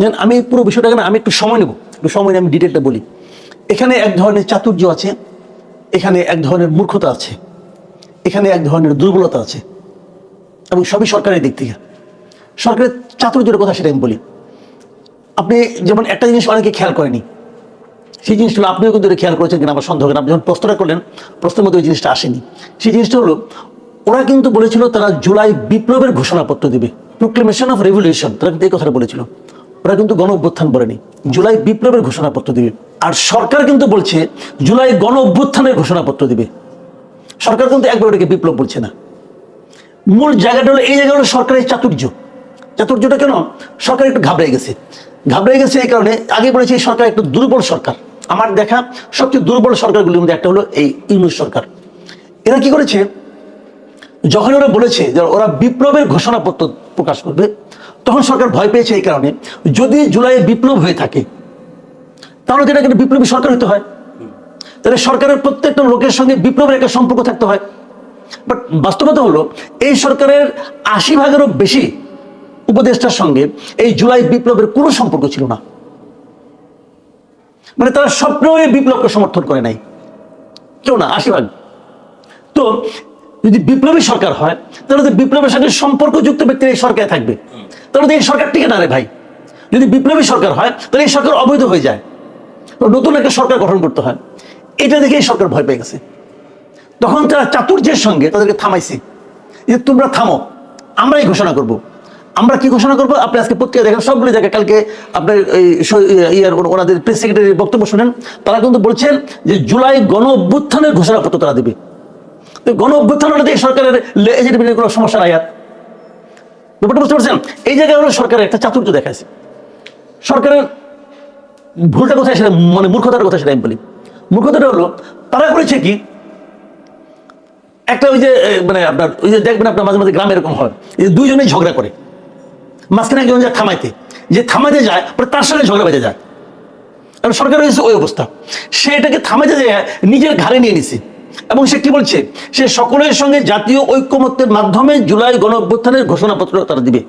যেন আমি পুরো বিষয়টাকে না, আমি একটু সময় নেব। একটু সময় নিয়ে আমি ডিটেলটা বলি। এখানে এক ধরনের চাতুর্য আছে, এখানে এক ধরনের মূর্খতা আছে, এখানে এক ধরনের দুর্বলতা আছে, এবং সবই সরকারের দিক থেকে। সরকারের চাতুর্যের কথা সেটা আমি বলি। আপনি যেমন একটা জিনিস অনেকে খেয়াল করেনি, সেই জিনিসটা হলো আপনিও কিন্তু খেয়াল করেছেন কিনা, আমার সন্দেহ করেন আপনি যখন প্রশ্নটা করলেন, প্রশ্নের মধ্যে ওই জিনিসটা আসেনি। সেই জিনিসটা হলো, ওরা কিন্তু বলেছিল তারা জুলাই বিপ্লবের ঘোষণাপত্র দেবে। প্রোক্লেমেশন অফ রেভলিউশন তারা কিন্তু এই কথাটা বলেছিল। ওরা কিন্তু গণ অভ্যুত্থান বলেনি জুলাই বিপ্লবের ঘোষণাপত্র দিবে। আর সরকার কিন্তু বলছে, জুলাই গণ অভ্যুত্থানের ঘোষণাপত্র দিবে। সরকার কিন্তু একবার ওটাকে বিপ্লব বলছে না। মূল জায়গাটা হলো, এই জায়গা হলো সরকারের চাতুর্য। চাতুর্যটা কেন? সরকার একটু ঘাবড়ে গেছে। ঘাবড়ে গেছে এই কারণে, আগে বলেছি এই সরকার একটু দুর্বল সরকার। আমার দেখা সবচেয়ে দুর্বল সরকারগুলির মধ্যে একটা হলো এই ইউনুস সরকার। এরা কি করেছে? যখন ওরা বলেছে যে ওরা বিপ্লবের ঘোষণাপত্র প্রকাশ করবে তখন সরকার ভয় পেয়েছে এই কারণে। যদি জুলাইয়ে বিপ্লব হয়ে থাকে, তাহলে তো একটা বিপ্লবী সরকার হতে হয়। তাহলে সরকারের প্রত্যেকটা লোকের সঙ্গে বিপ্লবের একটা সম্পর্ক থাকতে হয়। বাট বাস্তবতা হলো, এই সরকারের আশি ভাগেরও বেশি উপদেষ্টার সঙ্গে এই জুলাই বিপ্লবের কোনো সম্পর্ক ছিল না। মানে তারা স্বপ্নেও এই বিপ্লবকে সমর্থন করে নাই। কেউ না, আশি ভাগ। তো যদি বিপ্লবী সরকার হয়, তাহলে তো বিপ্লবের সঙ্গে সম্পর্কযুক্ত ব্যক্তির এই সরকারে থাকবে। তাহলে তো এই সরকার টিকে না রে ভাই। যদি বিপ্লবী সরকার হয়, তাহলে এই সরকার অবৈধ হয়ে যায়। তো নতুন একটা সরকার গঠন করতে হয়। এটা দেখে এই সরকার ভয় পেয়ে গেছে। তখন তারা চাতুর্যের সঙ্গে তাদেরকে থামাইছে। যে তোমরা থামো, আমরাই ঘোষণা করব। আমরা কি ঘোষণা করব? আপনি আজকে পত্রিকা দেখেন, সবগুলো জায়গায় কালকে আপনার এই ইয়ার ওনাদের প্রেস সেক্রেটারির বক্তব্য শুনেন। তারা কিন্তু বলছেন যে জুলাই গণ অভ্যুত্থানের ঘোষণাপত্র তারা দেবে। গণ অভ্যুত্থান হলে এই সরকারের কোনো সমস্যা নাই ব্যাপারটা বুঝতে পারছেন? এই জায়গায় হলো সরকারের একটা চাতুর্য দেখাচ্ছে সরকারের ভুলটা কোথায় সেটা মানে মূর্খতার কথা সেটা আমি বলি। মূর্খতাটা হলো, তারা করেছে কি? একটা ওই যে মানে আপনার, ওই যে দেখবেন আপনার মাঝে মাঝে গ্রামে এরকম হয় যে দুইজনেই ঝগড়া করে। মাঝখানে একজন যায় থামাইতে। যে থামাইতে যায়, পরে তার সঙ্গে ঝগড়া বেঁধে যায়। কারণ সরকারের হয়েছে ওই অবস্থা। সে এটাকে থামাইতে যায় নিজের ঘাড়ে নিয়ে নিছে। এবং সে কি বলছে? সে সকলের সঙ্গে জাতীয় ঐক্যমত্যের মাধ্যমে জুলাই গণ অভ্যুত্থানের ঘোষণাপত্র তারা দিবে।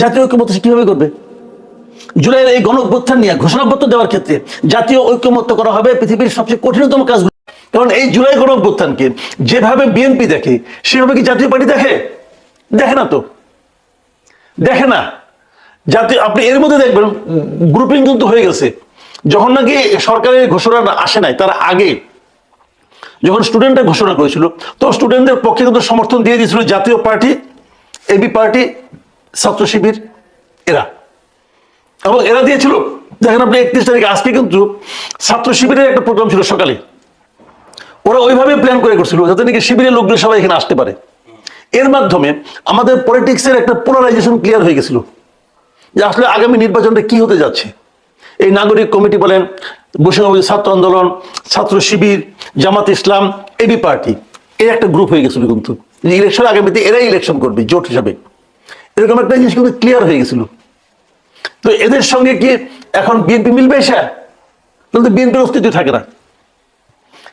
জাতীয় ঐক্যমত্য সে কীভাবে করবে? জুলাইয়ের এই গণ অভ্যুত্থান নিয়ে ঘোষণাপত্র দেওয়ার ক্ষেত্রে জাতীয় ঐক্যমত্য করা হবে পৃথিবীর সবচেয়ে কঠিনতম কাজগুলো। কারণ এই জুলাই গণ অভ্যুত্থানকে যেভাবে বিএনপি দেখে, সেভাবে কি জাতীয় পার্টি দেখে? দেখে না তো। দেখে না। জাতীয়, আপনি এর মধ্যে দেখবেন গ্রুপিং কিন্তু হয়ে গেছে। যখন নাকি সরকারের ঘোষণা আসে নাই, তার আগে যখন স্টুডেন্টরা ঘোষণা করেছিল, তো স্টুডেন্টদের পক্ষে কিন্তু সমর্থন দিয়ে দিয়েছিল জাতীয় পার্টি এবি পার্টি, ছাত্র শিবির, এরা। এবং এরা দিয়েছিল। দেখেন আপনি একত্রিশ তারিখ, আজকে কিন্তু ছাত্র শিবিরের একটা প্রোগ্রাম ছিল সকালে। ওরা ওইভাবে প্ল্যান করে করছিল, যাতে নাকি শিবিরের লোকজন সবাই এখানে আসতে পারে। এর মাধ্যমে আমাদের পলিটিক্সের একটা পোলারাইজেশন ক্লিয়ার হয়ে গেছিল। যে আসলে আগামী নির্বাচনটা কি হতে যাচ্ছে? এই নাগরিক কমিটি বলেন বৈষম্য ছাত্র আন্দোলন, ছাত্র শিবির, জামাত ইসলাম এবি পার্টি এর একটা গ্রুপ হয়ে গেছিল কিন্তু। ইলেকশন আগামীতে এরাই ইলেকশন করবে, জোট হিসাবে। এরকম একটা জিনিস কিন্তু ক্লিয়ার হয়ে গেছিল। তো এদের সঙ্গে কি এখন বিএনপি মিলবে এসে? তাহলে তো বিএনপির অস্তিত্ব থাকে না।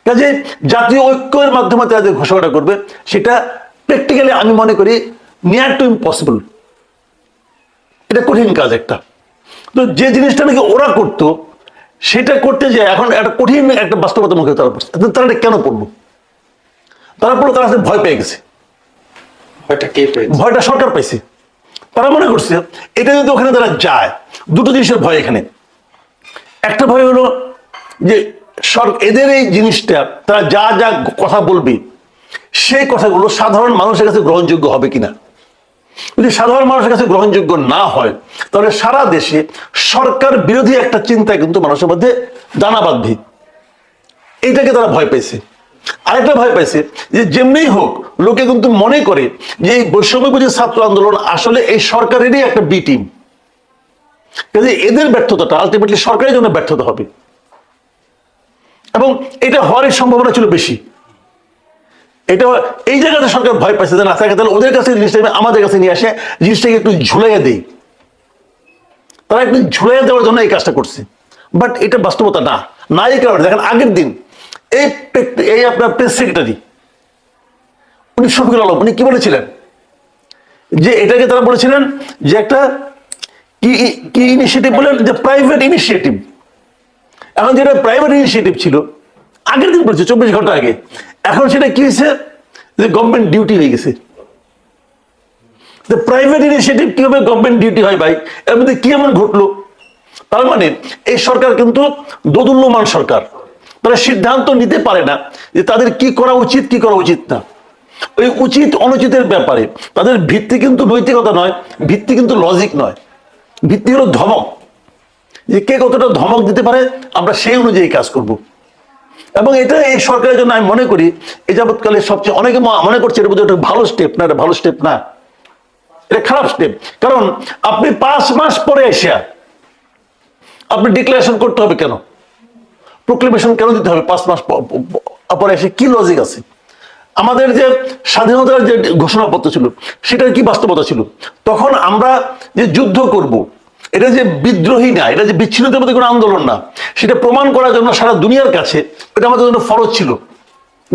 কাজে জাতীয় ঐক্যের মাধ্যমে যে ঘোষণাটা করবে, সেটা প্র্যাকটিক্যালি আমি মনে করি নিয়ার টু ইম্পসিবল এটা কঠিন কাজ একটা। তো যে জিনিসটা নাকি ওরা করতো সেটা করতে যায় এখন একটা কঠিন একটা বাস্তবতার মুখে তারা পড়ছে। তারা এটা কেন পড়ল? তারা পড়ল তারা ভয় পেয়ে গেছে। ভয়টা কে পেয়েছে? ভয়টা সরকার পাইছে। তারা মনে করছে এটা যদি ওখানে তারা যায় দুটো জিনিসের ভয় এখানে। একটা ভয় হলো যে এদের এই জিনিসটা তারা যা যা কথা বলবে সেই কথাগুলো সাধারণ মানুষের কাছে গ্রহণযোগ্য হবে কিনা? যদি সাধারণ মানুষের কাছে গ্রহণযোগ্য না হয়, তাহলে সারা দেশে সরকার বিরোধী একটা চিন্তা কিন্তু মানুষের মধ্যে দানা বাঁধবে। এইটাকে তারা ভয় পেয়েছে আরেকটা ভয় পাইছে যে যেমনি হোক, লোকে কিন্তু মনে করে যে এই বৈষম্যবিরোধী ছাত্র আন্দোলন আসলে এই সরকারেরই একটা বি টিম কাজে এদের ব্যর্থতাটা আলটিমেটলি সরকারের জন্য ব্যর্থতা হবে। এবং এটা হওয়ার সম্ভাবনা ছিল বেশি। এটা এই জায়গাতে সরকার ভয় পাইছে যে না থাকে তাহলে ওদের কাছে জিনিসটা আমাদের কাছে নিয়ে আসে জিনিসটাকে একটু ঝুলাইয়া দেই। তারা একটু ঝুলাইয়া দেওয়ার জন্য এই কাজটা করছে। বাট এটা বাস্তবতা না। না এই কারণে, দেখেন আগের দিন এই এই আপনার প্রেস সেক্রেটারি উনি শফিকুল আলম, উনি কি বলেছিলেন? যে এটাকে তারা বলেছিলেন যে একটা কি কি ইনিশিয়েটিভ বলেন? যে প্রাইভেট ইনিশিয়েটিভ এখন যেটা প্রাইভেট ইনিশিয়েটিভ ছিল, আগের দিন বলছে, চব্বিশ ঘণ্টা আগে। এখন সেটা কি হয়েছে? যে গভর্নমেন্ট ডিউটি হয়ে গেছে। প্রাইভেট ইনিশিয়েটিভ কীভাবে গভর্নমেন্ট ডিউটি হয় ভাই? এর মধ্যে কি এমন ঘটলো? তার মানে এই সরকার কিন্তু দোদুল্যমান সরকার। তারা সিদ্ধান্ত নিতে পারে না যে তাদের কি করা উচিত, কি করা উচিত না। ওই উচিত, অনুচিতের ব্যাপারে তাদের ভিত্তি কিন্তু নৈতিকতা নয়, ভিত্তি কিন্তু লজিক নয়। ভিত্তি হলো ধমক। যে কে কতটা ধমক দিতে পারে, আমরা সেই অনুযায়ী কাজ করব। এবং এটা এই সরকারের জন্য আমি মনে করি, এই যাবৎকালে সবচেয়ে অনেকে মনে করছে এটা বোধহয় ভালো স্টেপ না, এটা ভালো স্টেপ না। এটা খারাপ স্টেপ কারণ আপনি পাঁচ মাস পরে এসে আপনি ডিক্লারেশন করতে হবে কেন? প্রোক্লেমেশন কেন দিতে হবে পাঁচ মাস পরে এসে কি লজিক আছে? আমাদের যে স্বাধীনতার যে ঘোষণাপত্র ছিল, সেটার কি বাস্তবতা ছিল? তখন আমরা যে যুদ্ধ করব এটা যে বিদ্রোহী না, এটা যে বিচ্ছিন্নতার মধ্যে কোনো আন্দোলন না, সেটা প্রমাণ করার জন্য সারা দুনিয়ার কাছে এটা আমাদের জন্য ফরজ ছিল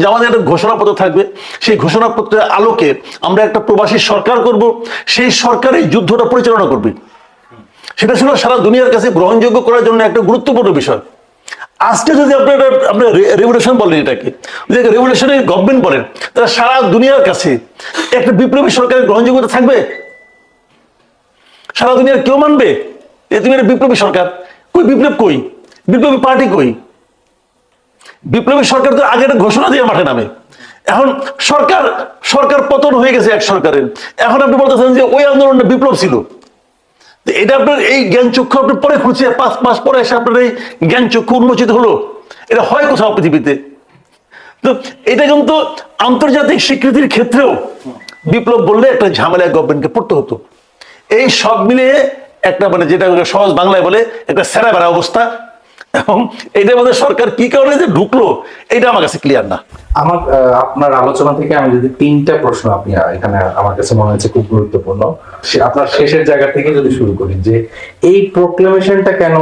যে আমাদের একটা ঘোষণাপত্র থাকবে। সেই ঘোষণাপত্রের আলোকে আমরা একটা প্রবাসী সরকার করব, সেই সরকার এই যুদ্ধটা পরিচালনা করবে। সেটা ছিল সারা দুনিয়ার কাছে গ্রহণযোগ্য করার জন্য একটা গুরুত্বপূর্ণ বিষয়। আজকে যদি আপনার আপনার রেভলিউশন বলেন এটাকে, যদি রেভলিউশনের গভর্নমেন্ট বলেন, তাহলে সারা দুনিয়ার কাছে একটা বিপ্লবী সরকারের গ্রহণযোগ্যতা থাকবে? সারা দুনিয়ার কেউ মানবে? যে তুমি একটা বিপ্লবী সরকার। কই বিপ্লব কই? বিপ্লবী পার্টি কই? বিপ্লবী সরকার তো আগে একটা ঘোষণা দিয়ে মাঠে নামে। এখন সরকার সরকার পতন হয়ে গেছে এক সরকারের এখন আপনি বলতেছেন যে ওই আন্দোলনটা বিপ্লব ছিল। এটা আপনার এই জ্ঞান চক্ষু আপনি পরে খুঁজছে। পাঁচ মাস পরে এসে আপনার এই জ্ঞান চক্ষু উন্মোচিত হলো। এটা হয় কোথাও পৃথিবীতে? তো এটা কিন্তু আন্তর্জাতিক স্বীকৃতির ক্ষেত্রেও বিপ্লব বললে একটা ঝামেলায় গভর্নমেন্টকে পড়তে হতো। এই সব মিলিয়ে একটা মানে যেটা সহজ বাংলায় বলে একটা সেরা বেড়া অবস্থা। এবং এটার মধ্যে সরকার কি কারণে যে ঢুকলো এটা আমার কাছে ক্লিয়ার না। আমার আপনার আলোচনা থেকে আমি যদি তিনটা প্রশ্ন আপনি এখানে আমার কাছে মনে হচ্ছে খুব গুরুত্বপূর্ণ। আপনার শেষের জায়গা থেকে যদি শুরু করি যে এই প্রোক্লেমেশনটা কেন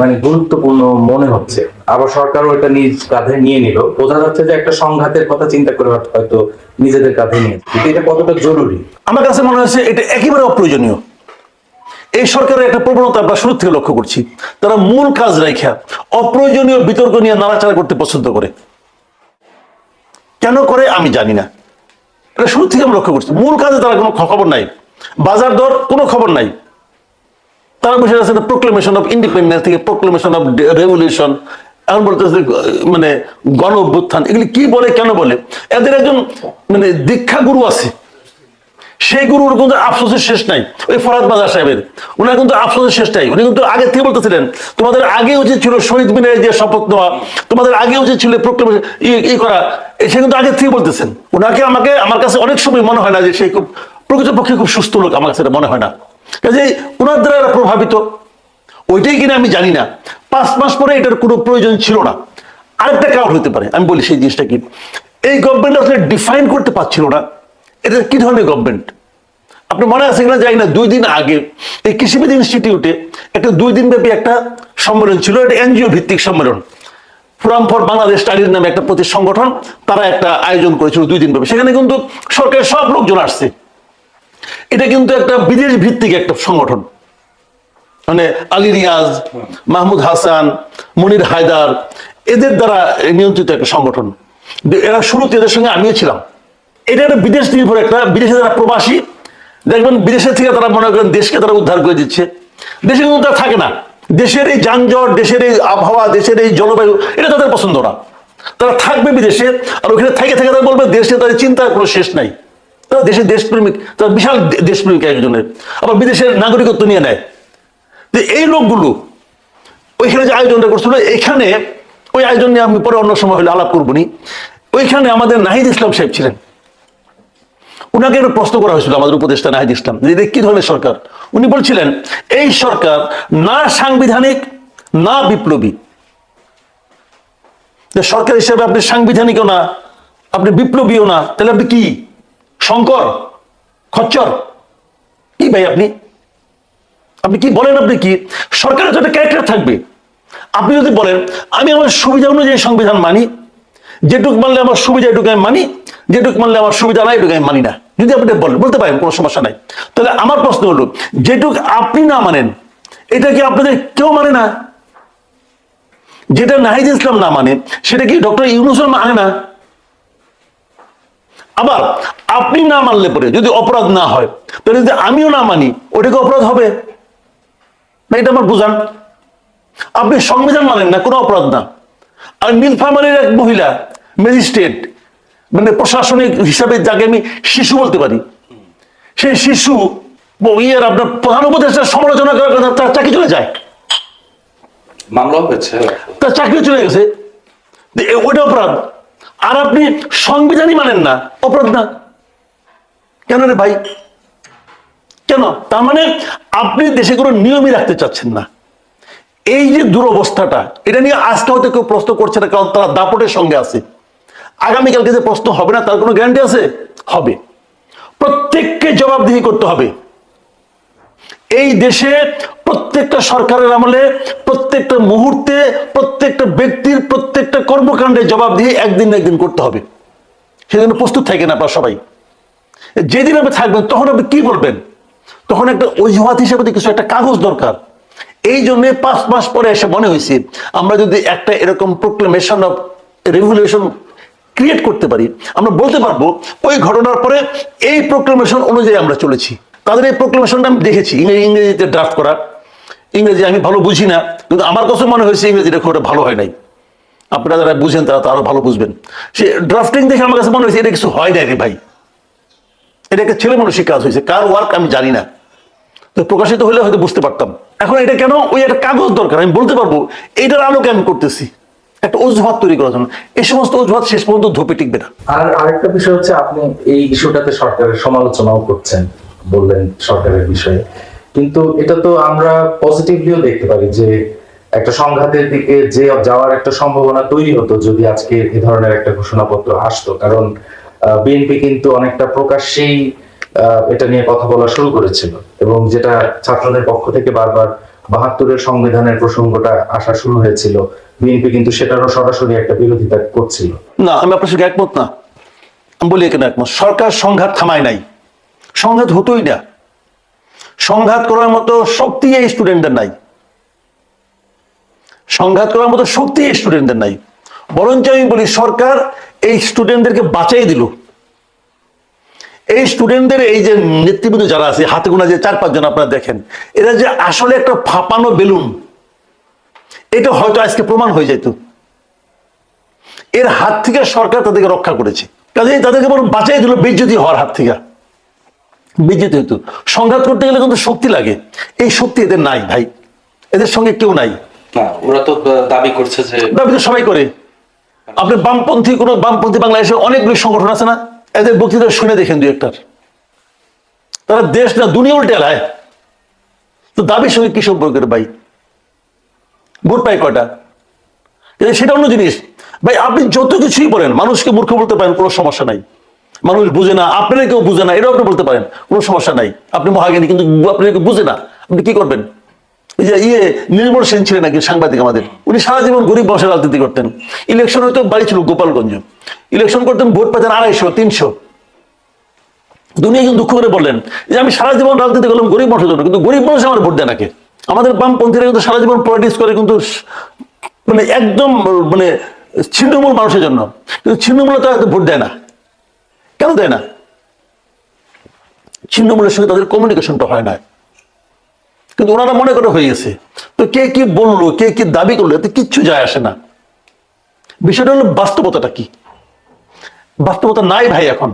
মানে গুরুত্বপূর্ণ মনে হচ্ছে? আবার সরকারও এটা নিজ কাঁধে নিয়ে নিল। বোঝা যাচ্ছে যে একটা সংঘাতের কথা চিন্তা করে হয়তো নিজেদের কাঁধে নিয়ে এটা কতটা জরুরি? আমার কাছে মনে হচ্ছে এটা একেবারে অপ্রয়োজনীয়। এই সরকারের একটা প্রবণতা আমরা শুরু থেকে লক্ষ্য করছি। তারা মূল কাজ রেখা অপ্রয়োজনীয় বিতর্ক নিয়ে নাড়াচাড়া করতে পছন্দ করে। কেন করে আমি জানি না। এটা শুরু থেকে আমরা লক্ষ্য করছি। মূল কাজে তারা কোনো খবর নাই। বাজার দর কোনো খবর নাই। তারা বসে আছে প্রোক্লেমেশন অফ ইন্ডিপেন্ডেন্স থেকে প্রোক্লেমেশন অফ রেভলিউশন এখন বলতেছে মানে গণ অভ্যুত্থান এগুলি কি বলে, কেন বলে? এদের একজন মানে দীক্ষা গুরু আছে। সেই গুরুর কিন্তু আফসোসের শেষ নাই। ওই ফরাদ বাজার সাহেবের। ওনার কিন্তু আফসোসের শেষ নাই। উনি কিন্তু আগে থেকে বলতেছিলেন, তোমাদের আগে উচিত ছিল শহীদ মিনারে যে শপথ নেওয়া, তোমাদের আগে উচিত ছিল প্রোক্লেমেশন ই করা। সে কিন্তু আগে থেকে বলতেছেন। ওনাকে আমাকে, আমার কাছে অনেক সময় মনে হয় না যে সেই খুব, প্রকৃতপক্ষে খুব সুস্থ লোক আমার কাছে মনে হয় না। কাজে ওনার দ্বারা প্রভাবিত। ওইটাই কিনা আমি জানি না। পাঁচ মাস পরে এটার কোনো প্রয়োজন ছিল না। আরেকটা কারণ হতে পারে। আমি বলি সেই জিনিসটা কি? এই গভর্নমেন্ট আসলে ডিফাইন করতে পারছিল না। এটা কি ধরনের গভর্নমেন্ট আপনি মনে আছে কিনা? জানি না। দুই দিন আগে এই কৃষিবিদ ইনস্টিটিউটে একটা দুই দিন ব্যাপী একটা সম্মেলন ছিল। এটা এনজিও ভিত্তিক সম্মেলন। ফোরাম ফর বাংলাদেশ স্টাডির নামে একটা প্রতি সংগঠন, তারা একটা আয়োজন করেছিল দুই দিন ব্যাপী সেখানে কিন্তু সরকারের সব লোকজন আসছে। এটা কিন্তু একটা বিদেশ ভিত্তিক একটা সংগঠন। মানে আলী রিয়াজ, মাহমুদ হাসান, মনির হায়দার, এদের দ্বারা নিয়ন্ত্রিত একটা সংগঠন। এরা শুরুতে এদের সঙ্গে আমিও ছিলাম। এটা একটা বিদেশ নির্ভর একটা, বিদেশে যারা প্রবাসী, দেখবেন বিদেশের থেকে তারা মনে করেন দেশকে তারা উদ্ধার করে দিচ্ছে। দেশে কিন্তু তারা থাকে না। দেশের এই যানজট, দেশের এই আবহাওয়া, দেশের এই জলবায়ু, এটা তাদের পছন্দ না। তারা থাকবে বিদেশে, আর ওখানে থেকে থেকে তারা বলবে, দেশে তাদের চিন্তার কোনো শেষ নাই। তারা দেশের দেশপ্রেমিক, তারা বিশাল দেশপ্রেমিক একজনের। আবার বিদেশের নাগরিকত্ব নিয়ে নেয়। যে এই লোকগুলো, ওইখানে যে আয়োজনটা করছিল, এখানে ওই আয়োজন নিয়ে আমি পরে অন্য সময় হলে আলাপ করবনি ওইখানে আমাদের নাহিদ ইসলাম সাহেব ছিলেন। উনাকে একটা প্রশ্ন করা হয়েছিল আমাদের উপদেষ্টা নাহিদ ইসলাম, যে কি ধরনের সরকার? উনি বলছিলেন, এই সরকার না সাংবিধানিক, না বিপ্লবী। সরকার হিসেবে আপনি সাংবিধানিকও না, আপনি বিপ্লবীও না, তাহলে আপনি কি? শঙ্কর? খচ্চর? কি ভাই আপনি? আপনি কি বলেন আপনি কি? সরকারের তো একটা ক্যারেক্টার থাকবে। আপনি যদি বলেন, আমি আমার সুবিধা অনুযায়ী সংবিধান মানি, যেটুক মানলে আমার সুবিধা এটুকু আমি মানি যেটুক মানলে আমার সুবিধা নাই, এটুকু আমি মানি না। যদি আপনি বলেন, বলতে পারেন, কোনো সমস্যা নাই। তাহলে আমার প্রশ্ন হলো যেটুক আপনি না মানেন, এটা কি আপনাদের কেউ মানে না? যেটা নাহিদ ইসলাম না মানে সেটা কি ডক্টর ইউনুসও মানে না? আবার, আপনি না মানলে পরে যদি অপরাধ না হয়, তাহলে যদি আমিও না মানি, ওটা কি অপরাধ হবে? না, এটা আমার বুঝান। আপনি সংবিধান মানেন না, কোনো অপরাধ না। আর নীলফামারীর এক মহিলা, ম্যাজিস্ট্রেট মানে প্রশাসনিক হিসাবে যাকে আমি শিশু বলতে পারি। সেই শিশু ইয়ের আপনার প্রধান উপদেষ্টার সমালোচনা করার তার চাকরি চলে যায়। মামলা হয়েছে। তার চাকরি চলে গেছে। ওটা অপরাধ। আর আপনি সংবিধানই মানেন না। অপরাধ না। কেন রে ভাই? কেন? তার মানে আপনি দেশে কোনো নিয়মই রাখতে চাচ্ছেন না। এই যে দুরবস্থাটা এটা নিয়ে আজকে হয়তো কেউ প্রশ্ন করছে না কারণ তারা দাপটের সঙ্গে আছে। আগামীকালকে যে প্রশ্ন হবে না, তার কোনো গ্যারান্টি আছে? হবে। প্রত্যেককে জবাবদিহি করতে হবে। এই দেশে প্রত্যেকটা সরকারের আমলে, প্রত্যেকটা মুহূর্তে, প্রত্যেকটা ব্যক্তির প্রত্যেকটা কর্মকাণ্ডে জবাব দিয়ে একদিন না একদিন করতে হবে। সেজন্য প্রস্তুত থাকেন আপনার সবাই। যেদিন আপনি থাকবেন, তখন আপনি কি বলবেন? তখন একটা অজুহাত হিসেবে কিছু একটা কাগজ দরকার। এই জন্যে পাঁচ মাস পরে এসে মনে হয়েছে, আমরা যদি একটা এরকম প্রোক্লেমেশন অফ রেভুলেশন ক্রিয়েট করতে পারি, আমরা বলতে পারব ওই ঘটনার পরে এই প্রোক্লেমেশন অনুযায়ী আমরা চলেছি। তাদের এই প্রোক্লেমেশনটা আমি দেখেছি, ইংরেজি ইংরেজিতে ড্রাফট করা। ইংরেজি আমি ভালো বুঝি না, কিন্তু আমার কাছে মনে হয়েছে ইংরেজিটা খুব ভালো হয় নাই। আপনারা যারা বুঝেন, তারা তো আরও ভালো বুঝবেন। সে ড্রাফটিং দেখে আমার কাছে মনে হয়েছে, এটা কিছু হয় নাই রে ভাই। এটা একটা ছেলে মানুষের কাজ হয়েছে, কার ওয়ার্ক আমি জানি না। তো প্রকাশিত হলে হয়তো বুঝতে পারতাম। এখন এটা কেন? ওই একটা কাগজ দরকার, আমি বলতে পারব, এইটার আলোকে আমি করতেছি। একটা অজুহাত তৈরি করার জন্য। এই সমস্ত অজুহাত শেষ পর্যন্ত ধোপে টিকবে না। আর আরেকটা বিষয় হচ্ছে, আপনি এই ইস্যুটাতে সরকারের সমালোচনাও করছেন, বললেন সরকারের বিষয়ে। কিন্তু এটা তো আমরা পজিটিভলিও দেখতে পারি যে, একটা সংঘাতের দিকে যে যাওয়ার একটা সম্ভাবনা তৈরি হতো যদি আজকে এ ধরনের একটা ঘোষণাপত্র আসতো। কারণ বিএনপি কিন্তু অনেকটা প্রকাশ্যেই এটা নিয়ে কথা বলা শুরু করেছিল। এবং যেটা ছাত্রদের পক্ষ থেকে বারবার বাহাত্তরের সংবিধানের প্রসঙ্গটা আসা শুরু হয়েছিল। বিএনপি কিন্তু সেটারও সরাসরি একটা বিরোধিতা করছিল। না, আমি আপনার সঙ্গে একমত না। আমি বলি এখানে একমত। সরকার সংঘাত থামায় নাই। সংঘাত হতোই না। সংঘাত করার মতো শক্তি এই স্টুডেন্টদের নাই। সংঘাত করার মতো শক্তি এই স্টুডেন্টদের নাই। বরঞ্চ আমি বলি সরকার এই স্টুডেন্টদেরকে বাঁচাই দিল। এই স্টুডেন্টদের এই যে নেতৃবৃন্দ যারা আছে হাতে গোনা যে চার পাঁচজন আপনারা দেখেন এরা যে আসলে একটা ফাঁপানো বেলুন এটা হয়তো আজকে প্রমাণ হয়ে যেত। এর হাত থেকে সরকার তাদেরকে রক্ষা করেছে। কাজেই তাদেরকে বরং বাঁচাই দিল বেজ্জতি হওয়ার হাত থেকে। বেজ্জতি হতো। সংঘাত করতে গেলে কিন্তু শক্তি লাগে। এই শক্তি এদের নাই ভাই। এদের সঙ্গে কেউ নাই। ওরা তো দাবি করছে যে দাবি তো সবাই করে। আপনি বামপন্থী কোনো বামপন্থী বাংলাদেশে অনেকগুলি সংগঠন আছে না? এদের বক্তৃতা শুনে দেখেন দু একটার। তারা দেশ না, দুনিয়া উল্টে এলায় তো দাবির সঙ্গে কি সম্পর্কের ভাই? ভোট পাই কয়টা? সেটা অন্য জিনিস। ভাই, আপনি যত কিছুই বলেন, মানুষকে মূর্খ বলতে পারেন, কোনো সমস্যা নাই। মানুষ বুঝে না, আপনারা কেউ বুঝে না এটাও আপনি বলতে পারেন, কোনো সমস্যা নাই। আপনি মহাজ্ঞানী, কিন্তু আপনি কেউ বুঝে না। আপনি কি করবেন? ইয়ে নির্মল সেন ছিলেন নাকি সাংবাদিক আমাদের? উনি সারা জীবন গরিব বসে রাজনীতি করতেন। ইলেকশন হয়তো বাড়ি ছিল গোপালগঞ্জ। ইলেকশন করতেন ভোট পেতেন আড়াইশো, তিনশো। দুনিয়া কিন্তু দুঃখ করে বললেন যে, আমি সারা জীবন রাজনীতি করলাম গরিব মানুষের জন্য, কিন্তু গরিব মানুষ আমার ভোট দেয় নাকি? আমাদের বামপন্থীরা কিন্তু সারা জীবন পলিটিক্স করে কিন্তু মানে একদম মানে ছিন্নমূল মানুষের জন্য। কিন্তু ছিন্নমূলে তো ভোট দেয় না। কেন দেয় না? ছিন্নমূলের সঙ্গে তাদের কমিউনিকেশনটা হয় না। কিন্তু ওনারা মনে করে হয়ে গেছে। তো কে কি বলল কে কি দাবি করল এতে কিচ্ছু যায় আসে না। বিষয়টা হলো বাস্তবতাটা কি? বাস্তবতা নাই ভাই এখন।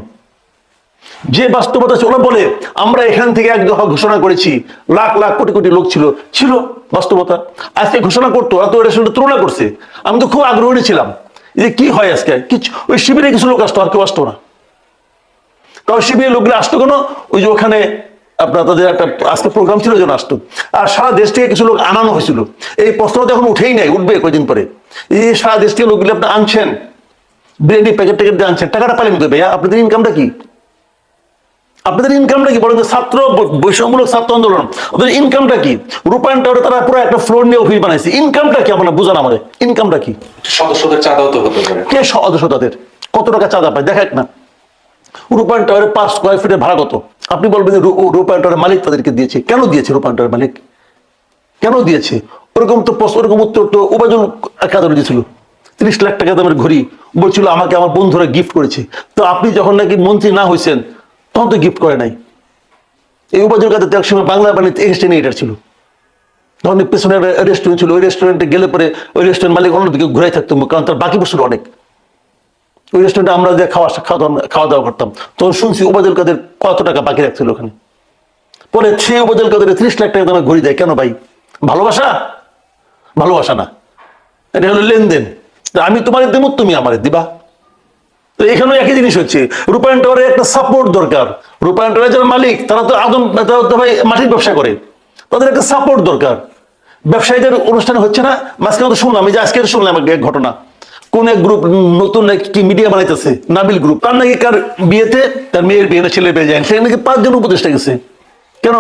যে বাস্তবতা ছিল, বলে আমরা এখান থেকে এক দফা ঘোষণা করেছি লাখ লাখ কোটি কোটি লোক ছিল ছিল বাস্তবতা। আজকে ঘোষণা করতো তো এর সঙ্গে তুলনা করছে। আমি তো খুব আগ্রহী ছিলাম যে কি হয় আজকে? কিছু ওই শিবিরে কিছু লোক আসতো আর কেউ আসতো না। কারণ শিবিরের লোকগুলো আসতো কেন? ওই যে ওখানে আপনার তাদের একটা আজকে প্রোগ্রাম ছিল যেন আসতো আর সারা দেশ থেকে কিছু লোক আনানো হয়েছিল। এই প্রশ্নটা এখন উঠেই নাই উঠবে কয়দিন পরে। এই সারা দেশ থেকে লোকগুলো আপনি আনছেন। বিরিয়ানি প্যাকেট ট্যাকেট দিয়ে আনছেন টাকাটা পাইলেন তো ভাইয়া? আপনাদের ইনকামটা কি? আপনাদের ইনকামটা কি? বলেন ছাত্র বৈষম্যমূলক ছাত্র আন্দোলন। ওদের ইনকামটা কি? রূপায়ণ টাওয়ারে তারা পুরো একটা ফ্লোর নিয়ে অফিস বানাইছে। ইনকামটা কি? আপনারা বুঝান আমাদের ইনকামটা কি? সদস্যদের চাঁদাও তো হতে পারে। কে সদস্য তাদের? কত টাকা চাঁদা পায়? দেখাক না। রূপায়ণ টাওয়ারে পাঁচ স্কোয়ার ফিটের ভাড়া কত? আপনি বলবেন রূপায়ণ টাওয়ারের মালিক তাদেরকে দিয়েছে। কেন দিয়েছে রূপায়ণ টাওয়ারের মালিক? কেন দিয়েছে? ওরকম তো প্রশ্ন, ওরকম উত্তর তো উপার্জন একাদরে দিয়েছিল। তিরিশ লাখ টাকা দামের ঘড়ি। বলছিল, আমাকে আমার বন্ধুরা গিফট করেছে। তো আপনি যখন নাকি মন্ত্রী না হয়েছেন তখন তো গিফট করে নাই। এই উপার্জন কাদের তো একসময় বাংলা বাণিজ্য এক্সটেন্ড এটার ছিল। তখন পেছনে রেস্টুরেন্ট ছিল, ওই রেস্টুরেন্টে গেলে পরে ওই রেস্টুরেন্ট মালিক অন্যদিকে ঘুরাই থাকতো, কারণ তার বাকি বছর অনেক। ওই রেস্টুরেন্টে আমরা যে খাওয়া খাওয়া দাওয়া করতাম, তখন শুনছি উপাদল কাদের কত টাকা বাকি রাখছিল ওখানে। পরে সে উপাদল কাদের ত্রিশ লাখ টাকা দামে ঘুরি দেয়। কেন ভাই? ভালোবাসা? ভালোবাসা না। এটা হলো লেনদেন। তা আমি তোমার দেবো, তুমি আমার দিবা। তো এখানেও একই জিনিস হচ্ছে। রূপায়ণ টাওয়ারের একটা সাপোর্ট দরকার। রূপায়ণ টাওয়ারের যারা মালিক, তারা তো আদম তারা তো ভাই মাটির ব্যবসা করে। তাদের একটা সাপোর্ট দরকার। ব্যবসায়ীদের অনুষ্ঠান হচ্ছে না। মাঝখানে তো শুনলাম, এই যে আজকে শুনলাম এক ঘটনা। কোন এক গ্রুপ নতুন একটি মিডিয়া বানাইতেছে? নাবিল গ্রুপ তার নাকি কার বিয়েতে তার মেয়ের বিয়ে না, ছেলের বিয়ে যায় সেখানে নাকি পাঁচজন উপদেষ্টা গেছে। কেন?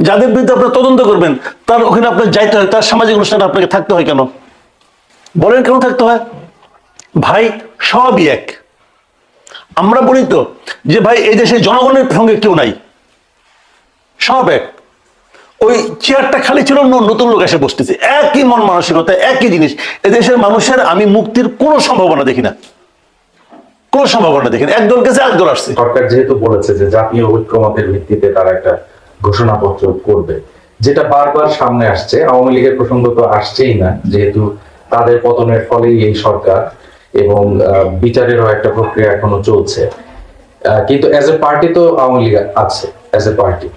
যাদের বিরুদ্ধে আপনার তদন্ত করবেন, তার ওখানে আপনার যাইতে হয়, তার সামাজিক অনুষ্ঠানে আপনাকে থাকতে হয় কেন? বলেন কেন থাকতে হয়? ভাই, সবই এক। আমরা বলি তো যে, ভাই এই দেশে জনগণের সঙ্গে কেউ নাই। সব এক। ওই চেয়ারটা খালি ছিল নতুন লোক এসে বসতেছে। একই মন মানসিকতা, একই জিনিস। এদেশের মানুষের আমি মুক্তির কোনো সম্ভাবনা দেখি না। সম্ভাবনা একদল একদল আসছে। সরকার যেহেতু বলেছে যে জাতীয় ঐক্যমতের ভিত্তিতে তারা একটা ঘোষণাপত্র করবে, যেটা বারবার সামনে আসছে। আওয়ামী লীগের প্রসঙ্গ তো আসছেই না, যেহেতু তাদের পতনের ফলেই এই সরকার এবং বিচারেরও একটা প্রক্রিয়া এখনও চলছে। কিন্তু অ্যাজ এ পার্টি তো আওয়ামী লীগ আছে অ্যাজ এ পার্টি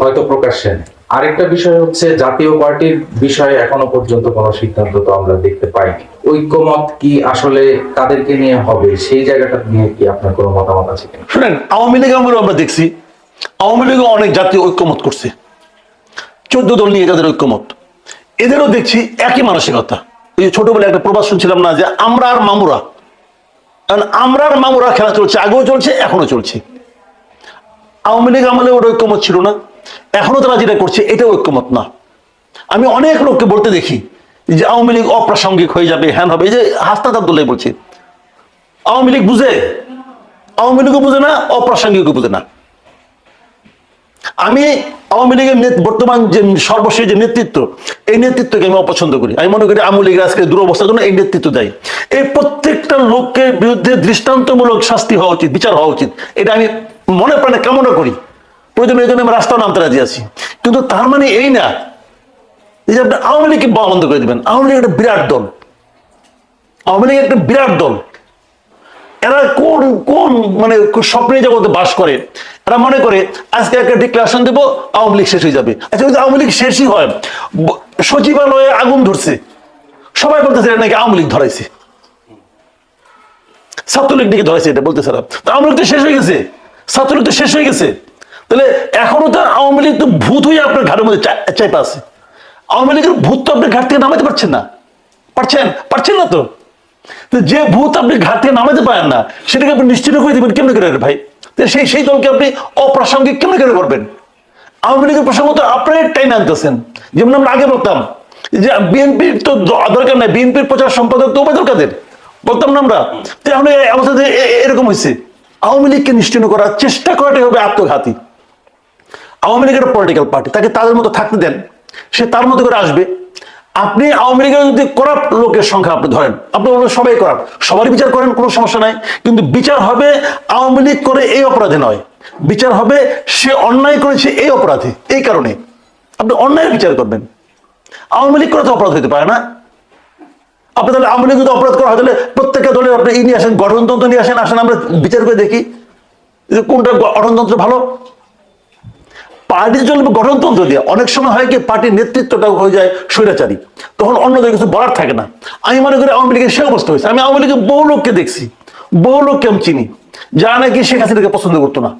হয়তো প্রকাশ্যে নেই। আরেকটা বিষয় হচ্ছে জাতীয় পার্টির বিষয়ে এখনও পর্যন্ত কোনো সিদ্ধান্ত তো আমরা দেখতে পাইনি। ঐক্যমত কি আসলে তাদেরকে নিয়ে হবে? সেই জায়গাটা নিয়ে কি আপনার কোনো মতামত আছে শুনেন, আওয়ামী লীগ আমরা দেখছি। আওয়ামী লীগও অনেক জাতীয় ঐক্যমত করছে। চোদ্দ দল নিয়ে যাদের ঐক্যমত। এদেরও দেখছি একই মানসিকতা। এই যে ছোটবেলায় একটা প্রবাদ শুনছিলাম না যে আমরা আর মামুরা। কারণ আমরা আর মামুরা খেলা চলছে, আগেও চলছে এখনও চলছে। আওয়ামী লীগ আমলে ওর ঐক্যমত ছিল না। এখনও তারা যেটা করছে এটা ঐক্যমত না। আমি অনেক লোককে বলতে দেখি যে আওয়ামী লীগ অপ্রাসঙ্গিক হয়ে যাবে, হ্যান হবে। এই যে হাসনাত আবদুল্লাহ বলছে, আওয়ামী লীগ বুঝে? আওয়ামী লীগও বুঝে না, অপ্রাসঙ্গিকও বুঝে না। আমি আওয়ামী লীগের বর্তমান যে সর্বশেষ যে নেতৃত্ব, এই নেতৃত্বকে আমি অপছন্দ করি। আমি মনে করি আওয়ামী লীগের আজকে দুরবস্থার জন্য এই নেতৃত্ব দেয়। এই প্রত্যেকটা লোকের বিরুদ্ধে দৃষ্টান্তমূলক শাস্তি হওয়া উচিত, বিচার হওয়া উচিত। এটা আমি মনে প্রাণে কামনা করি। প্রয়োজনে জন্য রাস্তাও নামতে রাজি আছি। কিন্তু তার মানে এই না যে আপনি আওয়ামী লীগকে বন্ধ করে দিবেন, আওয়ামী লীগ একটা বিরাট দল। আওয়ামী লীগ একটা বিরাট দল। এরা কোন কোন মানে স্বপ্নের জগতে বাস করে? এরা মনে করে, আজকে একটা ডিক্লারেশন দেবো, আওয়ামী লীগ শেষ হয়ে যাবে। আচ্ছা যদি আওয়ামী লীগ শেষই হয়। সচিবালয়ে আগুন ধরছে। সবাই বলতেছে এটা নাকি আওয়ামী লীগ ধরাইছে। ছাত্রলীগ নাকি ধরাইছে এটা বলতেছে আওয়ামী লীগ তো শেষ হয়ে গেছে। ছাত্রলীগ তো শেষ হয়ে গেছে। তাহলে এখনও তো আওয়ামী লীগ তো ভূত হয়ে আপনার ঘাটের মধ্যে চাইপা আছে। আওয়ামী লীগের ভূত তো আপনি ঘাট থেকে নামাতে পারছেন না। পারছেন? পারছেন না তো? যে ভূত আপনি ঘাট থেকে নামাতে পারেন না, সেটাকে আপনি নিশ্চিত করে দিবেন কেমন করে ভাই? সেই সেই দলকে আপনি অপ্রাসঙ্গিক কেমন করে করবেন? আওয়ামী লীগের প্রসঙ্গ তো আপনার টাইম আনতেছেন। যেমন আমরা আগে বলতাম যে বিএনপির তো দরকার নাই, বিএনপির প্রচার সম্পাদক তো উপায় দরকার বলতাম না আমরা? তো এখন অবস্থাতে এরকম হয়েছে আওয়ামী লীগকে নিশ্চিন্ন করার চেষ্টা করাটাই হবে আত্মঘাতী। আওয়ামী লীগের পলিটিক্যাল পার্টি তাকে তাদের মতো থাকতে দেন। সে তার মতো করে আসবে। আপনি আওয়ামী লীগের যদি করাপ লোকের সংখ্যা আপনি ধরেন, আপনি বলবেন সবাই করাপ সবারই বিচার করেন, কোনো সমস্যা নাই। কিন্তু বিচার হবে আওয়ামী লীগ করে এই অপরাধে নয়। বিচার হবে সে অন্যায় করেছে এই অপরাধে, এই কারণে। আপনি অন্যায়ের বিচার করবেন। আওয়ামী লীগ করে তো অপরাধ হতে পারে না। আপনি তাহলে আওয়ামী লীগ যদি অপরাধ করা হয় তাহলে প্রত্যেকটা দলের আপনি ই নিয়ে আসেন, গঠনতন্ত্র নিয়ে আসেন আসেন, আমরা বিচার করে দেখি কোনটা গঠনতন্ত্র ভালো। পার্টি চলবে গঠনতন্ত্র দিয়ে অনেক সময় হয় কি পার্টির নেতৃত্বটা হয়ে যায় স্বৈরাচারী। তখন অন্যদের কিছু বলার থাকে না। আমি মনে করি আওয়ামী লীগের সে অবস্থা হয়েছে। আমি আওয়ামী লীগের বহু লোককে দেখছি, বহু লোককে আমি চিনি। যারা নাকি শেখ হাসিনাকে পছন্দ করতো না।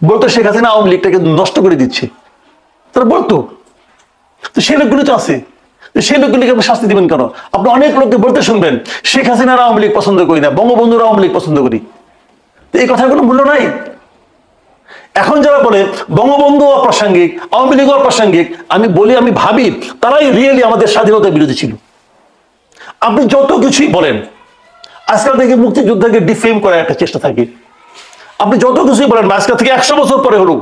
বলতো শেখ হাসিনা আওয়ামী লীগটাকে নষ্ট করে দিচ্ছে। তারা বলতো, তো সেই লোকগুলি তো আছে। সেই লোকগুলিকে আপনি শাস্তি দিবেন কেন? আপনি অনেক লোককে বলতে শুনবেন, শেখ হাসিনার আওয়ামী লীগ পছন্দ করি না, বঙ্গবন্ধুর আওয়ামী লীগ পছন্দ করি। তো এই কোনো মূল্য নাই। এখন যারা বলে বঙ্গবন্ধু অপ্রাসঙ্গিক, আওয়ামী লীগ অপ্রাসঙ্গিক, আমি বলি, আমি ভাবি, তারাই রিয়েলি আমাদের স্বাধীনতার বিরোধী ছিল। আপনি যত কিছুই বলেন, আজকাল থেকে মুক্তিযোদ্ধাকে ডিফেম করার একটা চেষ্টা থাকে। আপনি যত কিছুই বলেন আজকাল থেকে একশো বছর পরে হলো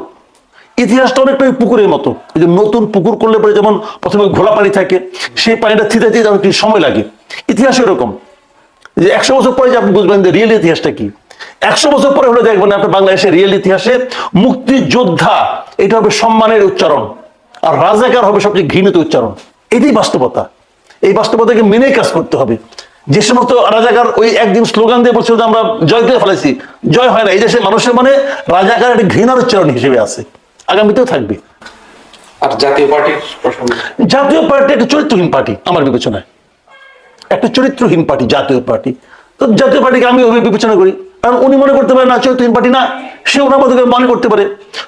ইতিহাসটা অনেকটা পুকুরের মতো। এই যে নতুন পুকুর করলে পরে যেমন প্রথমে ঘোলা পানি থাকে, সেই পানিটা থিতে থিতে একটু সময় লাগে। ইতিহাস এরকম। যে একশো বছর পরে যে আপনি বুঝবেন যে রিয়েল ইতিহাসটা কি। একশো বছর পরে হলে দেখবেন আপনার বাংলাদেশের রিয়েল ইতিহাসে মুক্তিযোদ্ধা এটা হবে সম্মানের উচ্চারণ। আর রাজাকার হবে সবচেয়ে ঘৃণিত উচ্চারণ। এটাই বাস্তবতা। এই বাস্তবতাকে মেনে কাজ করতে হবে। যে সমস্ত রাজাকার ওই একদিন স্লোগান দিয়ে বলছিল যে আমরা জয় করে ফেলেছি জয় হয় না। এই দেশের মানুষের মানে রাজাকার একটি ঘৃণার উচ্চারণ হিসেবে আছে। আগামীতেও থাকবে। আর জাতীয় পার্টির জাতীয় পার্টি একটা চরিত্রহীন পার্টি আমার বিবেচনায়। একটা চরিত্রহীন পার্টি জাতীয় পার্টি। তো জাতীয় পার্টিকে আমি বিবেচনা করি। কারণ উনি মনে করতে পারে না চরিত্রহীন পার্টি না সে ওনার মতো মনে করতে পারে।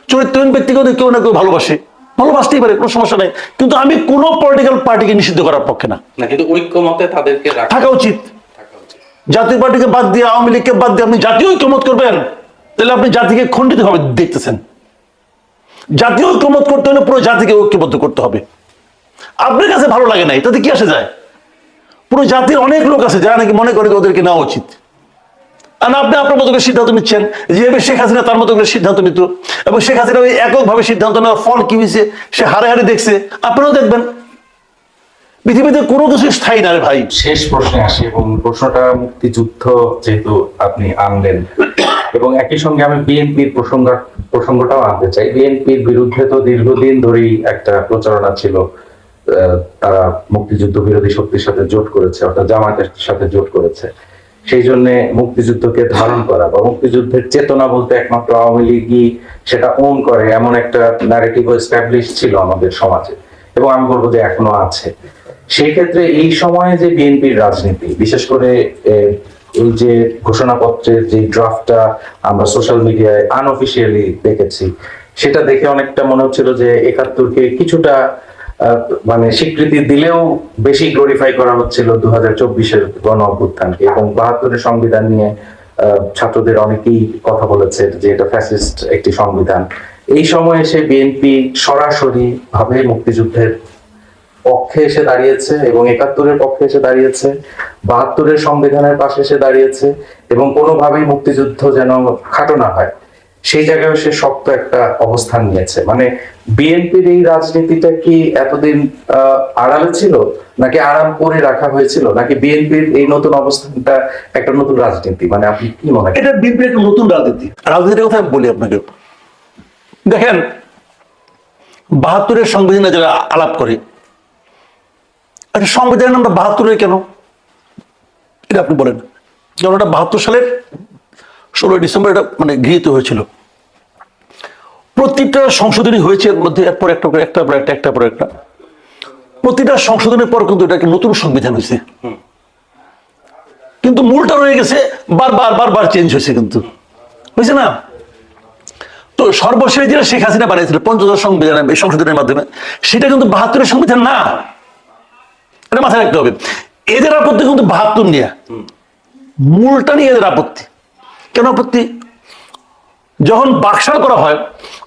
চরিত্রহীন ব্যক্তিকে ওদের কেউ না কেউ ভালোবাসে। ভালোবাসতেই পারে কোনো সমস্যা নেই। কিন্তু আমি কোনো পলিটিক্যাল পার্টিকে নিষিদ্ধ করার পক্ষে না। কিন্তু ঐক্যমতে তাদেরকে থাকা উচিত। জাতীয় পার্টিকে বাদ দিয়ে আওয়ামী লীগকে বাদ দিয়ে আপনি জাতীয় ঐক্যমত করবেন তাহলে আপনি জাতিকে খণ্ডিত ভাবে দেখতেছেন। জাতীয় ঐক্যমত করতে হলে পুরো জাতিকে ঐক্যবদ্ধ করতে হবে। আপনার কাছে ভালো লাগে নাই তাতে কি আসে যায়? পুরো জাতির অনেক লোক আছে যারা নাকি মনে করে ওদেরকে নেওয়া উচিত। আর আপনি আপনার মতো করে সিদ্ধান্ত নিচ্ছেন। যেভাবে শেখ হাসিনা তার মতো করে সিদ্ধান্ত নিত। এবং শেখ হাসিনা ওই এককভাবে সিদ্ধান্ত নেওয়ার ফল কি হয়েছে, সে হারে হারে দেখছে। আপনারাও দেখবেন। পৃথিবীতে কোনো কিছু স্থায়ী না রে ভাই। শেষ প্রশ্নে আসি এবং প্রশ্নটা মুক্তিযুদ্ধ যেহেতু আপনি আনলেন। এবং একই সঙ্গে আমি বিএনপির প্রসঙ্গ প্রসঙ্গটাও আনতে চাই। বিএনপির বিরুদ্ধে তো দীর্ঘদিন ধরেই একটা প্রচারণা ছিল। তারা মুক্তিযুদ্ধ বিরোধী শক্তির সাথে জোট করেছে, অর্থাৎ জামায়াতের সাথে জোট করেছে। সেই জন্য মুক্তিযুদ্ধকে ধারণ করা বা মুক্তিযুদ্ধের চেতনা বলতে একমাত্র আওয়ামী লীগই সেটা ওন করে এমন একটা ন্যারেটিভ এস্টাবলিশ ছিল আমাদের সমাজে এবং আমি বলব যে এখনও আছে। সেই ক্ষেত্রে এই সময়ে যে বিএনপির রাজনীতি, বিশেষ করে এই যে ঘোষণাপত্রের যে ড্রাফটটা আমরা সোশ্যাল মিডিয়ায় আনঅফিসিয়ালি দেখেছি, সেটা দেখে অনেকটা মনে হচ্ছিল যে একাত্তরকে কিছুটা মানে স্বীকৃতি দিলেও বেশি গ্লোরিফাই করা হচ্ছিল দু হাজার চব্বিশের গণ অভ্যুত্থানকে এবং বাহাত্তরের সংবিধান নিয়ে ছাত্রদের অনেকেই কথা বলেছে যে এটা ফ্যাসিস্ট একটি সংবিধান। এই সময়ে এসে বিএনপি সরাসরি ভাবে মুক্তিযুদ্ধের পক্ষে এসে দাঁড়িয়েছে এবং একাত্তরের পক্ষে এসে দাঁড়িয়েছে, বাহাত্তরের সংবিধানের পাশে এসে দাঁড়িয়েছে এবং কোনোভাবেই মুক্তিযুদ্ধ যেন খাটো না হয়। সেই জায়গায় সে শক্ত একটা অবস্থান নিয়েছে। মানে বিএনপির এই রাজনীতিটা কি এতদিন আড়ালে ছিল? নাকি আরাম করে রাখা হয়েছিল? নাকি বিএনপির এই নতুন অবস্থানটা একটা নতুন রাজনীতি? মানে আপনি কি মনে এটা বিএনপির একটা নতুন রাজনীতি। রাজনীতির কথা আমি বলি আপনাকে। দেখেন, বাহাত্তরের সংবিধানে যারা আলাপ করে আচ্ছা সংবিধানের নামটা বাহাত্তরের কেন? এটা আপনি বলেন। যেমন এটা বাহাত্তর সালের ষোলোই ডিসেম্বর এটা মানে গৃহীত হয়েছিল। প্রতিটা সংশোধনী হয়েছে এর মধ্যে এরপর একটা করে একটা পর একটা একটা পর একটা। প্রতিটা সংশোধনের পর কিন্তু এটা নতুন সংবিধান হয়েছে। কিন্তু মূলটা রয়ে গেছে বারবার বারবার চেঞ্জ হয়েছে কিন্তু। বুঝছে না? তো সর্বশেষ যেটা শেখ হাসিনা বানিয়েছিল, পঞ্চদশ সংবিধান সংশোধনের মাধ্যমে, সেটা কিন্তু বাহাত্তরের সংবিধান না। এটা মাথায় রাখতে হবে। এদের আপত্তি কিন্তু বাহাত্তর নিয়ে। মূলটা নিয়ে এদের আপত্তি। কেন আপত্তি? যখন বাকশাল করা হয়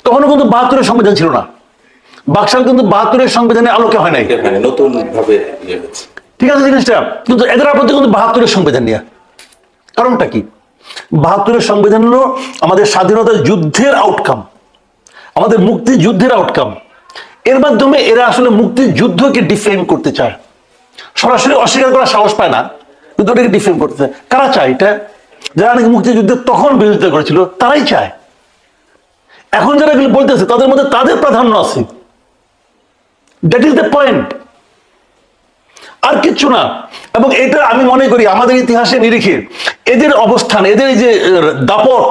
তখনও কিন্তু বাহাত্তরের সংবিধান ছিল না। বাকশাল কিন্তু বাহাত্তরের সংবিধানের আলোকে হয় নাই। নতুন ভাবে ইয়ে ঠিক আছে জিনিসটা? কিন্তু এদের আপত্তি কিন্তু বাহাত্তরের সংবিধান নিয়ে। কারণটা কি? বাহাত্তরের সংবিধান হলো আমাদের স্বাধীনতা যুদ্ধের আউটকাম আমাদের মুক্তি যুদ্ধের আউটকাম এর মাধ্যমে এরা আসলে মুক্তি যুদ্ধকে ডিফেম করতে চায়। সরাসরি অস্বীকার করার সাহস পায় না কিন্তু ওটাকে ডিফেম করতে চায়। কারা চায় এটা? যারা নাকি মুক্তিযুদ্ধের তখন বিরোধিতা করেছিল, তারাই চায়। এখন যারা এগুলো বলতেছে, তাদের মধ্যে তাদের প্রাধান্য আছে। দ্যাট ইজ দ্য পয়েন্ট আর কিচ্ছু না। এবং এটা আমি মনে করি, আমাদের ইতিহাসে নিরিখে এদের অবস্থান, এদের যে দাপট,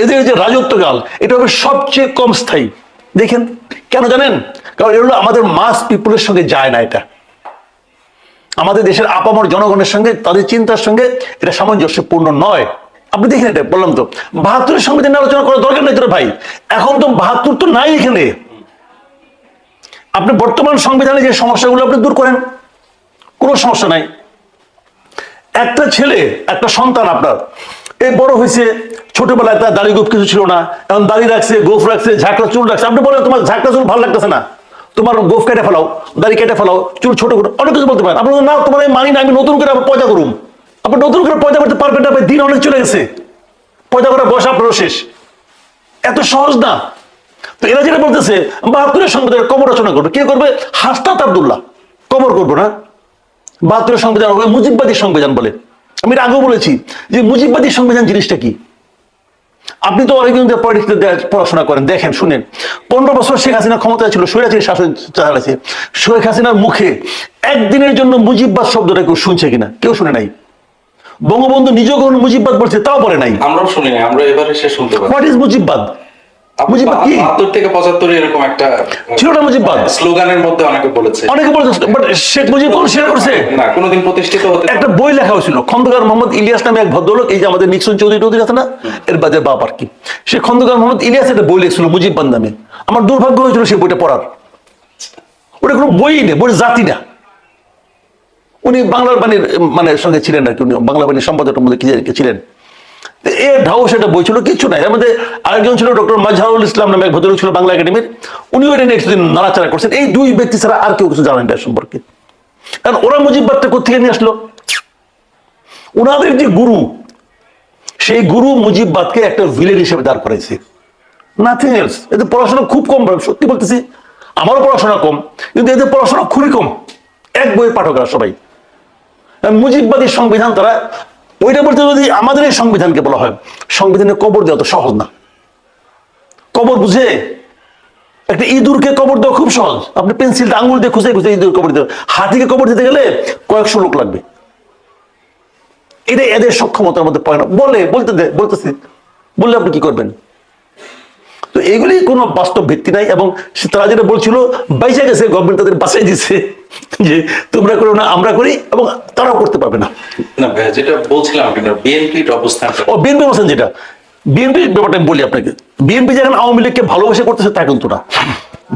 এদের যে রাজত্বকাল, এটা হবে সবচেয়ে কম স্থায়ী। দেখেন, কেন জানেন? কারণ এগুলো আমাদের মাস পিপুলের সঙ্গে যায় না এটা। আমাদের দেশের আপামর জনগণের সঙ্গে, তাদের চিন্তার সঙ্গে এটা সামঞ্জস্যপূর্ণ নয়। আপনি দেখেন এটা, বললাম তো, বাহাত্তরের সংবিধান আলোচনা করার দরকার নেই তোর ভাই। এখন তো বাহাত্তর তো নাই এখানে। আপনি বর্তমান সংবিধানে যে সমস্যাগুলো আপনি দূর করেন, কোনো সমস্যা নাই। একটা ছেলে, একটা সন্তান আপনার এই বড় হয়েছে, ছোটবেলায় তার দাড়ি গোপ কিছু ছিল না, এখন দাড়ি রাখছে গোফ রাখছে, ঝাঁকড়া চুল রাখছে। আপনি বলেন, তোমার ঝাঁকড়া চুল ভালো লাগতেছে না? তোমার গোফ কেটে ফেলাও দাড়ি কেটে ফেলাও চুল ছোট করো অনেক কিছু বলতে পারেন আপনি বলেন, না তোমার মানি না আমি নতুন করে আবার পয়দা করুম। আপনি নতুন করে পয়দা করতে পারবেন না দিন অনেক চলে গেছে। পয়দা করার বয়স আপনারও শেষ। এত সহজ না। তো এরা যেটা বলতেছে বাহাত্তরের সংবিধানের কবর রচনা করবে। কে করবে? হাসনাত আবদুল্লাহ। কবর করব না। বাহাত্তরের সংবিধান মুজিববাদী সংবিধান বলে। আমি আগেও বলেছি যে মুজিববাদী সংবিধান জিনিসটা কি? আপনি তো অনেকদিন পলিটিক্স পড়াশোনা করেন দেখেন শুনেন। পনেরো বছর শেখ হাসিনা ক্ষমতায় ছিল স্বৈরাচারী শাসন চালাচ্ছে শেখ হাসিনার মুখে একদিনের জন্য মুজিববাদ শব্দটা কেউ শুনছে কিনা? কেউ শুনে নাই? বঙ্গবন্ধু নিজেও কখনো মুজিববাদ বলছে তাও বলে নাই? আমরা শুনি আমরা এবারে সে শুনতে পারি হোয়াট ইজ মুজিববাদ? মুজিববাদ কি? থেকে পঁচাত্তর এরকম একটা ছিল না মুজিববাদ স্লোগানের মধ্যে অনেকে বলেছে। অনেকে বলছে বাট শেখ মুজিব কোন শেয়ার করছে? না কোনোদিন প্রতিষ্ঠিত হতে একটা বই লেখা হয়েছিল খন্দকার মোহাম্মদ ইলিয়াস নামে এক ভদ্রলোক এই যে আমাদের নিক্সন চৌধুরী আছে না এর বাজার বাপ আর কি। সে খন্দকার মোহাম্মদ ইলিয়াস একটা বই লিখছিল মুজিববাদ নামে। আমার দুর্ভাগ্য হয়েছিল সেই বইটা পড়ার। ওটা কোনো বই নেই বই জাতি না। উনি বাংলার বাণীর মানে সঙ্গে ছিলেন আর কি উনি বাংলা বাণীর সম্পাদকের মধ্যে কি ছিলেন। বই ছিল, কিছু নাই। আরেকজন ছিল ডক্টর মাজহারুল ইসলাম নামে এক ভদ্রলোক ছিল বাংলা একাডেমির। উনিও এটা নিয়ে নাড়াচাড়া করছেন। এই দুই ব্যক্তি ছাড়া আর কেউ কিছু জানেন সম্পর্কে। কারণ ওরা মুজিববাদটা কোথেকে নিয়ে আসলো? ওনাদের যে গুরু, সেই গুরু মুজিববাদকে একটা ভিলেন হিসেবে দাঁড় করাইছে। নাথিং এলস এদের পড়াশোনা খুব কম সত্যি বলতেছি, আমারও পড়াশোনা কম, কিন্তু এদের পড়াশোনা খুবই কম। এক বইয়ের পাঠকরা সবাই। মুজিববাদী সংবিধান তারা ওইটা বলতে যদি আমাদের এই সংবিধানকে বলা হয় সংবিধানে কবর দেওয়া তো সহজ না। কবর বুঝে একটা ইঁদুরকে কবর দেওয়া খুব সহজ। আপনি পেন্সিলটা আঙুল দিয়ে খুঁজে খুঁজে ইঁদুর কবর হবে। হাতিকে কবর দিতে গেলে কয়েকশো লোক লাগবে। এটা এদের সক্ষমতার মধ্যে পড়ে না। বলে, বলতে দে, বলতেছে। বললে আপনি কি করবেন? তো এগুলি কোনো বাস্তব ভিত্তি নাই এবং তারা যেটা বলছিল বাইসে গেছে গভর্নমেন্ট তাদের বাঁচাই দিচ্ছে যে তোমরা করো না আমরা করি এবং তারাও করতে পারবে না। যেটা বলছিলাম বিএনপির অবস্থানটা। ও বিএনপি বলছেন যেটা? বিএনপি ব্যাপারটা আমি বলি আপনাকে। বিএনপি যেখানে আওয়ামী লীগকে ভালোবেসে করতেছে তা কিন্তু না।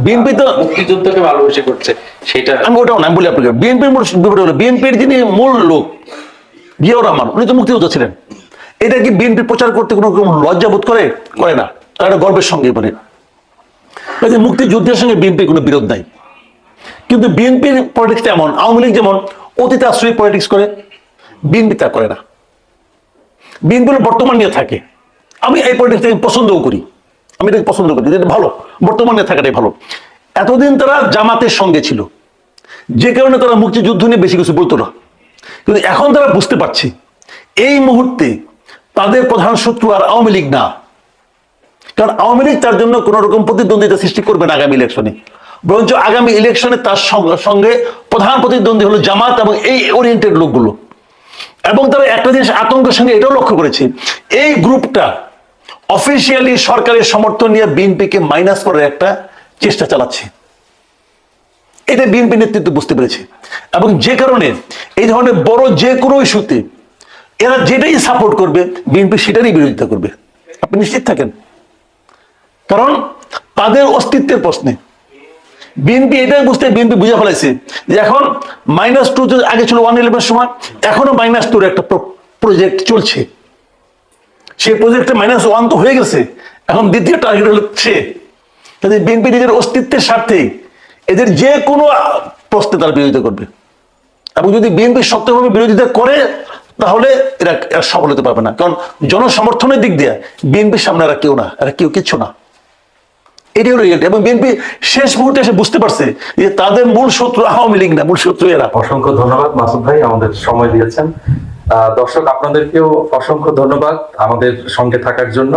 বিএনপি তো মুক্তিযুদ্ধকে ভালোবেসে করছে সেটা আমি ওটাও না আমি বলি আপনাকে। বিএনপির ব্যাপারটা হলো বিএনপির যিনি মূল লোক জিয়াউর রহমান উনি তো মুক্তিযোদ্ধা ছিলেন। এটা কি বিএনপি প্রচার করতে কোনো লজ্জা বোধ করে? করে না। তারা গর্বের সঙ্গে বলে কাজে মুক্তিযুদ্ধের সঙ্গে বিএনপির কোনো বিরোধ নাই। কিন্তু বিএনপির পলিটিক্সটা এমন আওয়ামী লীগ যেমন অতীতে আশ্রয়ী পলিটিক্স করে, বিএনপি তা করে না। বিএনপির বর্তমান নিয়ে থাকে। আমি এই পলিটিক্স আমি পছন্দও করি। আমি এটাকে পছন্দ করি, এটা ভালো। বর্তমান নিয়ে থাকাটাই ভালো। এতদিন তারা জামাতের সঙ্গে ছিল। যে কারণে তারা মুক্তিযুদ্ধ নিয়ে বেশি কিছু বলতো না। কিন্তু এখন তারা বুঝতে পারছে, এই মুহূর্তে তাদের প্রধান শত্রু আর আওয়ামী লীগ না। কারণ আওয়ামী লীগ তার জন্য কোন রকম প্রতিদ্বন্দ্বিতা সৃষ্টি করবে না আগামী ইলেকশনে বরঞ্চ আগামী ইলেকশনে তার সঙ্গে- প্রধান প্রতিদ্বন্দ্বী হলো জামাত এবং এই ওরিয়েন্টেড লোকগুলো। এবং তারা একটা জিনিস আতঙ্কের সঙ্গে এটাও লক্ষ্য করেছে। এই গ্রুপটা অফিসিয়ালি সরকারের সমর্থন নিয়ে বিএনপিকে মাইনাস করার একটা চেষ্টা চালাচ্ছে। এটা বিএনপি নেতৃত্ব বুঝতে পেরেছে। এবং যে কারণে এই ধরনের বড় যে কোনো ইস্যুতে এরা যেটাই সাপোর্ট করবে, বিএনপি সেটারই বিরোধিতা করবে। আপনি নিশ্চিত থাকেন? কারণ তাদের অস্তিত্বের প্রশ্নে। বিএনপি এটাই বুঝতে বিএনপি বুঝে ফেলাইছে যে এখন মাইনাস টু আগে ছিল ওয়ান ইলেভেন সময় এখনও মাইনাস টুর একটা প্রজেক্ট চলছে। সেই প্রজেক্টে মাইনাস ওয়ান তো হয়ে গেছে, এখন দ্বিতীয় টার্গেট হচ্ছে কাজে বিএনপি নিজের অস্তিত্বের স্বার্থে এদের যে কোনো প্রশ্নে তারা বিরোধিতা করবে। এবং যদি বিএনপি শক্তভাবে বিরোধিতা করে, তাহলে এরা সফল হতে পারবে না। কারণ জনসমর্থনের দিক দিয়ে বিএনপির সামনে এরা কেউ না এরা কেউ কিচ্ছু না। এটাই হলো এবং বিএনপি শেষ মুহূর্তে এসে বুঝতে পারছে যে তাদের মূল শত্রু আওয়ামী লীগ না, মূল শত্রু এরা। অসংখ্য ধন্যবাদ মাসুদ ভাই, আমাদের সময় দিয়েছেন। দর্শক, আপনাদেরকেও অসংখ্য ধন্যবাদ আমাদের সঙ্গে থাকার জন্য।